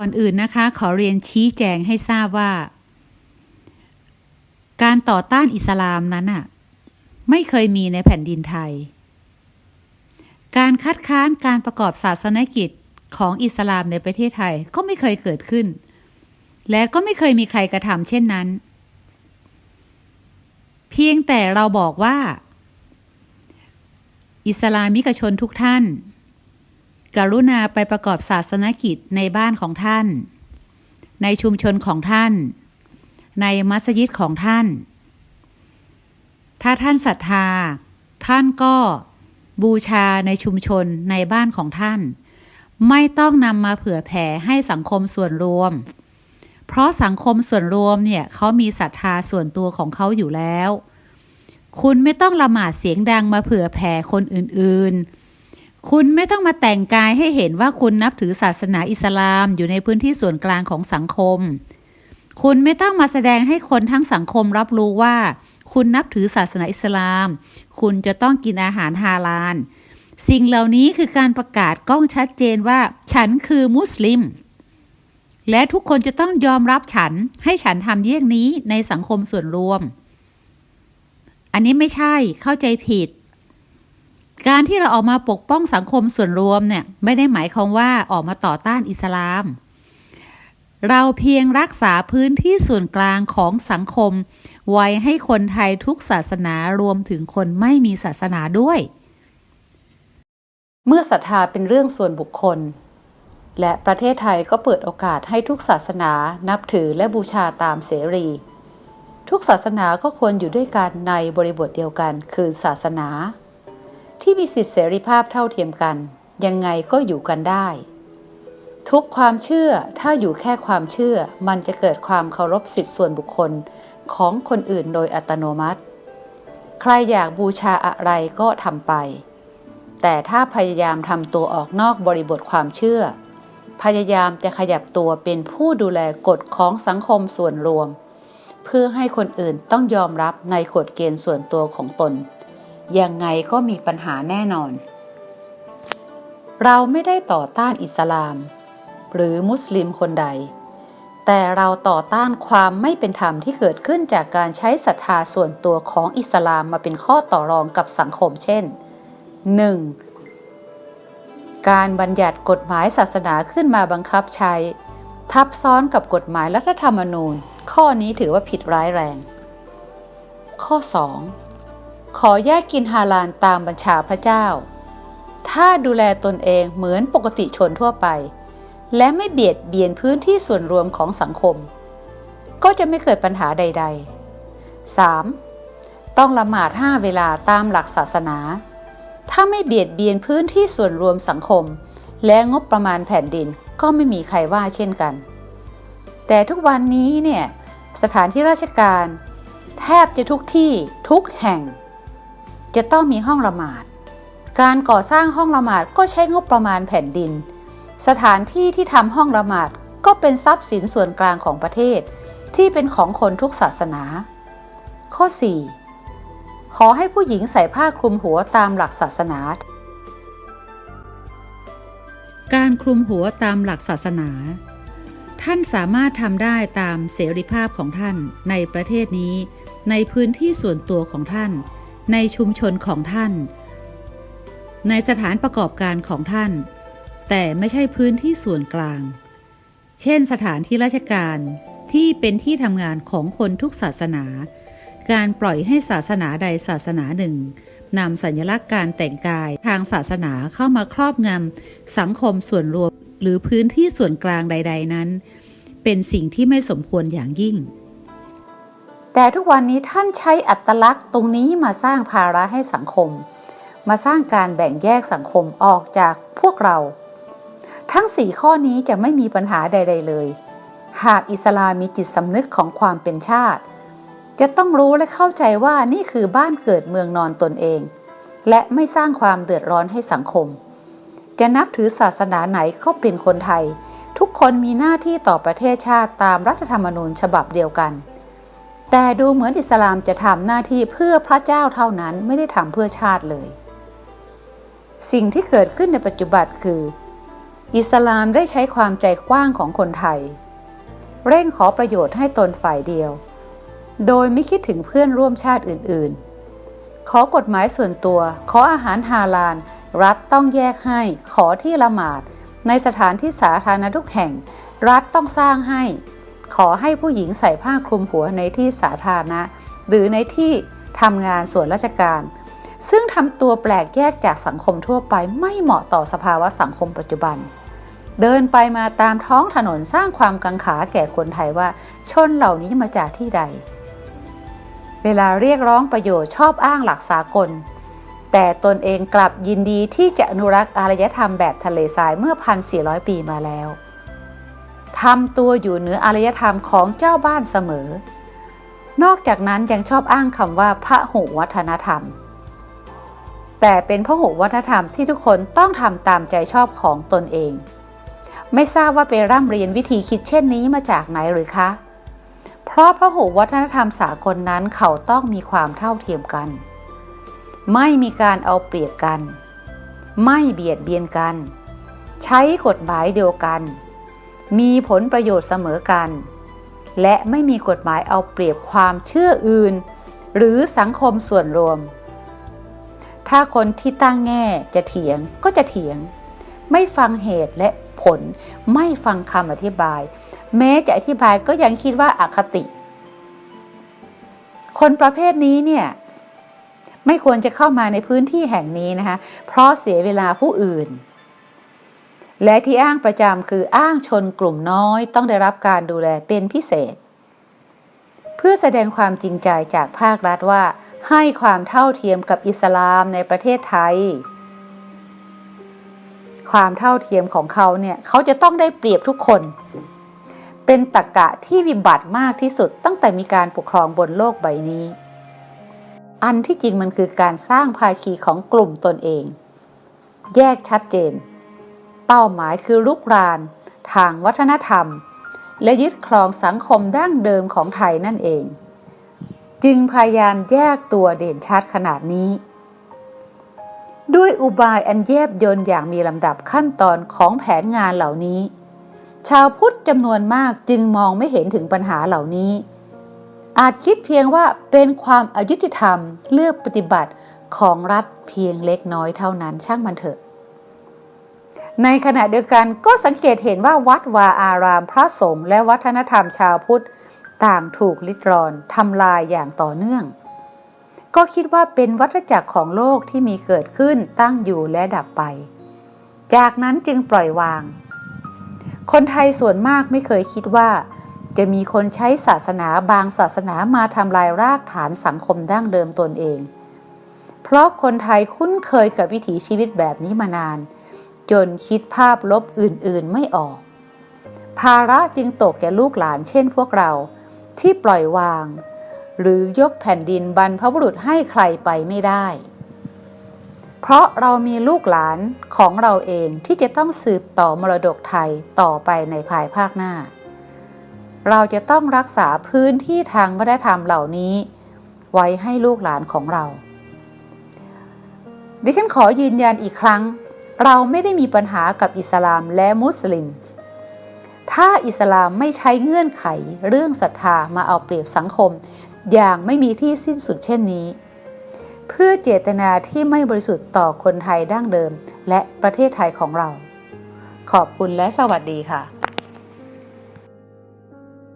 ก่อนอื่นนะคะ ขอเรียนชี้แจงให้ทราบว่า การต่อต้านอิสลามนั้นอะไม่เคยมีในแผ่นดินไทย การคัดค้านการประกอบศาสนกิจของอิสลามในประเทศไทยก็ไม่เคยเกิดขึ้น และก็ไม่เคยมีใครกระทำเช่นนั้น เพียงแต่เราบอกว่า อิสลามิกชนทุกท่าน กรุณาไปประกอบศาสนกิจในบ้านของท่าน ในชุมชนของท่าน ในมัสยิดของท่าน ถ้าท่านศรัทธา ท่านก็บูชาในชุมชนในบ้านของท่าน ไม่ต้องนำมาเผื่อแผ่ให้สังคมส่วนรวม เพราะสังคมส่วนรวมเนี่ยเขามีศรัทธาส่วนตัวของเขาอยู่แล้ว คุณไม่ต้องละหมาดเสียงดังมาเผื่อแผ่คนอื่นๆ คุณไม่ต้องมาแต่งกายให้เห็นว่าคุณนับถือศาสนาอิสลามอยู่ในพื้นที่ส่วนกลางของสังคม คุณไม่ต้องมาแสดงให้คนทั้งสังคมรับรู้ว่า คุณนับถือศาสนาอิสลาม คุณจะต้องกินอาหารฮาลาล สิ่งเหล่านี้คือการประกาศก้องชัดเจนว่า ฉันคือมุสลิม และทุกคนจะต้องยอมรับฉันให้ฉันทำเยี่ยงนี้ในสังคมส่วนรวม อันนี้ไม่ใช่เข้าใจผิด การที่เราออกมาปกป้องสังคมส่วนรวมเนี่ยไม่ได้หมายความว่าออกมาต่อต้านอิสลาม เราเพียงรักษาพื้นที่ส่วนกลางของสังคม ไว้ให้คนไทยทุกศาสนารวมถึงคนไม่มีศาสนาด้วย เมื่อศรัทธาเป็นเรื่องส่วนบุคคล และประเทศไทยก็เปิดโอกาสให้ทุกศาสนานับถือและบูชาตามเสรี ทุกศาสนาก็ควรอยู่ด้วยกันในบริบทเดียวกันคือศาสนา ที่มีสิทธิเสรีภาพเท่าเทียมกัน ยังไงก็อยู่กันได้ ทุกความเชื่อถ้าอยู่แค่ความเชื่อมันจะเกิดความเคารพสิทธิส่วนบุคคลของคนอื่นโดยอัตโนมัติ ใครอยากบูชาอะไรก็ทำไป แต่ถ้าพยายามทำตัวออกนอกบริบทความเชื่อ พยายามจะขยับตัวเป็นผู้ดูแลกฎของสังคมส่วนรวม เพื่อให้คนอื่นต้องยอมรับในกฎเกณฑ์ส่วนตัวของตน ยังไงก็มีปัญหาแน่นอน เราไม่ได้ต่อต้านอิสลาม หรือมุสลิมคนใด แต่เราต่อต้านความไม่เป็นธรรมที่เกิดขึ้นจากการใช้ศรัทธาส่วนตัวของอิสลามมาเป็นข้อต่อรองกับสังคมเช่น 1. การบัญญัติกฎหมายศาสนาขึ้นมาบังคับใช้ ทับซ้อนกับกฎหมายรัฐธรรมนูญ ข้อนี้ถือว่าผิดร้ายแรง ข้อ 2. ขอแยกกินฮาลาลตามบัญชาพระเจ้า ถ้าดูแลตนเองเหมือนปกติชนทั่วไป และไม่เบียดเบียนพื้นที่ส่วนรวมของสังคม ก็จะไม่เกิดปัญหาใด ๆ 3. ต้องละหมาดห้าเวลาตามหลักศาสนา ถ้าไม่เบียดเบียนพื้นที่ส่วนรวมสังคม และงบประมาณแผ่นดินก็ไม่มีใครว่าเช่นกัน แต่ทุกวันนี้เนี่ยสถานที่ราชการ แทบจะทุกที่ทุกแห่ง จะต้องมีห้องละหมาด การก่อสร้างห้องละหมาดก็ใช้งบประมาณแผ่นดิน สถานที่ที่ทำห้องละหมาดก็เป็นทรัพย์สินส่วนกลางของประเทศ ที่เป็นของคนทุกศาสนา ข้อ 4 ขอให้ผู้หญิงใส่ผ้าคลุมหัวตามหลักศาสนา การคลุมหัวตามหลักศาสนา ท่านสามารถทำได้ตามเสรีภาพของท่านในประเทศนี้ ในพื้นที่ส่วนตัวของท่าน ในชุมชนของท่าน ในสถานประกอบการของท่าน แต่ไม่ใช่พื้นที่ส่วนกลาง เช่นสถานที่ราชการที่เป็นที่ทำงานของคนทุกศาสนา การปล่อยให้ศาสนาใดศาสนาหนึ่งนำสัญลักษณ์การแต่งกายทางศาสนาเข้ามาครอบงำสังคมส่วนรวมหรือพื้นที่ส่วนกลางใด ๆ นั้น เป็นสิ่งที่ไม่สมควรอย่างยิ่ง แต่ทุกวันนี้ท่านใช้อัตลักษณ์ตรงนี้มาสร้างภาระให้สังคม มาสร้างการแบ่งแยกสังคมออกจากพวกเรา ทั้งสี่ข้อนี้จะไม่มีปัญหาใด ๆ เลย หากอิสลามมีจิตสำนึกของความเป็นชาติ จะต้องรู้และเข้าใจว่านี่คือบ้านเกิดเมืองนอนตนเอง และไม่สร้างความเดือดร้อนให้สังคม จะนับถือศาสนาไหนก็เป็นคนไทย ทุกคนมีหน้าที่ต่อประเทศชาติตามรัฐธรรมนูญฉบับเดียวกัน แต่ดูเหมือนอิสลามจะทำหน้าที่เพื่อพระเจ้าเท่านั้นไม่ได้ทำเพื่อชาติเลย สิ่งที่เกิดขึ้นในปัจจุบันคือ อิสลามได้ใช้ความใจกว้างของคนไทย เร่งขอประโยชน์ให้ตนฝ่ายเดียว โดยไม่คิดถึงเพื่อนร่วมชาติอื่นๆ ขอกฎหมายส่วนตัว ขออาหารฮาลาลรัฐต้องแยกให้ ขอที่ละหมาด ในสถานที่สาธารณะทุกแห่ง รัฐต้องสร้างให้ ขอให้ผู้หญิงใส่ผ้าคลุมหัวในที่สาธารณะ หรือในที่ทำงานส่วนราชการ ซึ่งทำตัวแปลกแยกจากสังคมทั่วไปไม่เหมาะต่อสภาวะสังคมปัจจุบัน เดินไปมาตามท้องถนนสร้างความกังขาแก่คนไทยว่า ชนเหล่านี้มาจากที่ใด เวลาเรียกร้องประโยชน์ชอบอ้างหลักสากล แต่ตนเองกลับยินดีที่จะอนุรักษ์อารยธรรมแบบทะเลทรายเมื่อ 1,400 ปีมาแล้ว ทำตัวอยู่เหนืออารยธรรมของเจ้าบ้านเสมอ นอกจากนั้นยังชอบอ้างคำว่าพระหุวัฒนธรรม แต่เป็นพระหุวัฒนธรรมที่ทุกคนต้องทำตามใจชอบของตนเอง ไม่ทราบว่าไปร่ำเรียนวิธีคิดเช่นนี้มาจากไหนหรือคะ เพราะพระหุวัฒนธรรมสากลนั้นเขาต้องมีความเท่าเทียมกัน ไม่มีการเอาเปรียบกัน ไม่เบียดเบียนกัน ใช้กฎหมายเดียวกัน มีผลประโยชน์เสมอกัน และไม่มีกฎหมายเอาเปรียบความเชื่ออื่น หรือสังคมส่วนรวม ถ้าคนที่ตั้งแง่จะเถียงก็จะเถียง ไม่ฟังเหตุและผลไม่ฟังคำอธิบาย แม้จะอธิบายก็ยังคิดว่าอาคติ คนประเภทนี้เนี่ยไม่ควรจะเข้ามาในพื้นที่แห่งนี้นะคะ เพราะเสียเวลาผู้อื่น และที่อ้างประจำคืออ้างชนกลุ่มน้อยต้องได้รับการดูแลเป็นพิเศษ เพื่อแสดงความจริงใจจากภาครัฐว่า ให้ความเท่าเทียมกับอิสลามในประเทศไทย ความเท่าเทียมของเขาเนี่ยเขาจะต้องได้เปรียบทุกคน เป็นตรกกะที่วิบัติมากที่สุดตั้งแต่มีการปกครองบนโลกใบนี้ อันที่จริงมันคือการสร้างภาคีของกลุ่มตนเอง แยกชัดเจน เป้าหมายคือลุกราน ทางวัฒนธรรม และยึดครองสังคมดั้งเดิมของไทยนั่นเอง จึงพยายามแยกตัวเด่นชัดขนาดนี้ ด้วยอุบายอันแยบยนอย่างมีลำดับขั้นตอนของแผนงานเหล่านี้ ชาวพุทธจำนวนมากจึงมองไม่เห็นถึงปัญหาเหล่านี้ อาจคิดเพียงว่าเป็นความอายุติธรรมเลือกปฏิบัติของรัฐเพียงเล็กน้อยเท่านั้นช่างมันเถอะ ในขณะเดียวกันก็สังเกตเห็นว่าวัดวาอารามพระสงฆ์และวัฒนธรรมชาวพุทธ ต่างถูกลิดรอนทำลายอย่างต่อเนื่อง ก็คิดว่าเป็นวัฏจักรของโลกที่มีเกิดขึ้นตั้งอยู่และดับไป จากนั้นจึงปล่อยวาง คนไทยส่วนมากไม่เคยคิดว่า จะมีคนใช้ศาสนาบางศาสนามาทำลายรากฐานสังคมดั้งเดิมตนเอง เพราะคนไทยคุ้นเคยกับวิถีชีวิตแบบนี้มานาน จนคิดภาพลบอื่นๆไม่ออก ภาระจึงตกแก่ลูกหลานเช่นพวกเราที่ปล่อยวาง หรือยกแผ่นดินบรรพบุรุษให้ใครไปไม่ได้ เพราะเรามีลูกหลานของเราเองที่จะต้องสืบต่อมรดกไทยต่อไปในภายภาคหน้า เราจะต้องรักษาพื้นที่ทางวัฒนธรรมเหล่านี้ ไว้ให้ลูกหลานของเรา ดิฉันขอยืนยันอีกครั้ง เราไม่ได้มีปัญหากับอิสลามและมุสลิม ถ้าอิสลามไม่ใช้เงื่อนไขเรื่องศรัทธามาเอาเปรียบสังคม อย่างไม่มีที่สิ้นสุดเช่นนี้ เพื่อเจตนาที่ไม่บริสุทธิ์ต่อคนไทยดั้งเดิม และประเทศไทยของเรา ขอบคุณและสวัสดีค่ะ